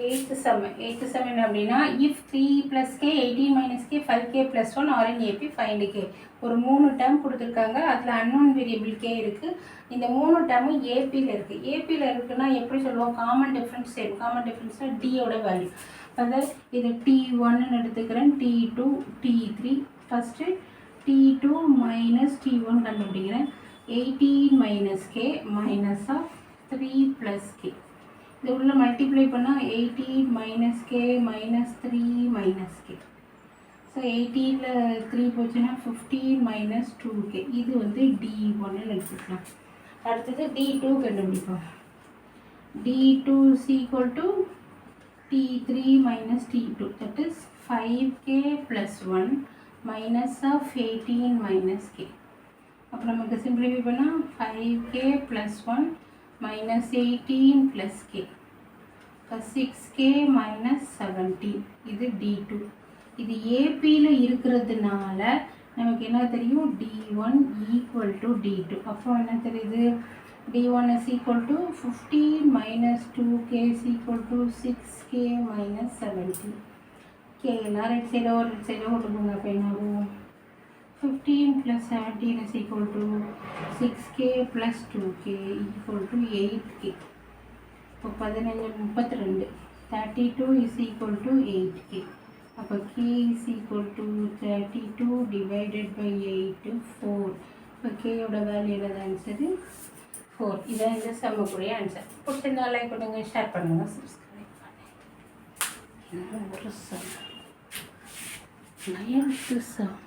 Eighth some eighth sum என்ன அப்படின்னா if three plus K eighteen minus K five K plus one are in AP find K ஒரு மூணு term கொடுத்துருக்காங்க. அதில் unknown variable K இருக்குது இந்த மூணு டேர்மும் ஏபியில் இருக்குது ஏபியில் இருக்குன்னா எப்படி சொல்லுவோம்? காமன் டிஃப்ரென்ஸ் சேம் காமன் டிஃப்ரென்ஸ்னால் டியோட வேல்யூ அதாவது இது டி ஒன்னு எடுத்துக்கிறேன். T two T three first T two minus T one கண்டுபிடிக்கிறேன். Eighteen minus K minus of three plus K இது உள்ள மல்டிப்ளை பண்ணால் eighteen minus K minus three minus K so எயிட்டீனில் த்ரீ போச்சுன்னா ஃபிஃப்டீன் மைனஸ் டூ கே இது வந்து T ஒன்னு எடுத்துக்கலாம். அடுத்தது டி டூ கண்டுபிடிப்போம். T two is equal to T three minus T two that is five K plus one minus of eighteen minus K அப்புறம் நமக்கு சிம்பிளிஃபை பண்ணால் five K plus one minus eighteen plus K இப்போ six K minus seventeen இது D two இது ஏபியில் இருக்கிறதுனால நமக்கு என்ன தெரியும்? T one equal to T two அப்போ என்ன தெரியுது? T one is equal to fifteen minus two K is equal to six K minus seventeen K எல்லாம் ரெட் சைடோ ரெட் சைடோ கொடுக்குங்க அப்போ என்ன ஆகும் fifteen plus seventeen is equal to six K plus two K equal to eight K இப்போ பதினஞ்சு முப்பத்தி ரெண்டு thirty two is equal to eight K அப்போ K is equal to thirty two divided by eight four இப்போ கேயோட வேல்யூ என்னது? Answer four இதான் இந்த சம்மக்குரிய ஆன்சர் பிடிச்சிருந்தா லைக் பண்ணுங்கள் ஷேர் பண்ணுங்கள் சப்ஸ்கிரைப் பண்ணுங்கள் ஒரு சம் நயன்த்து சம்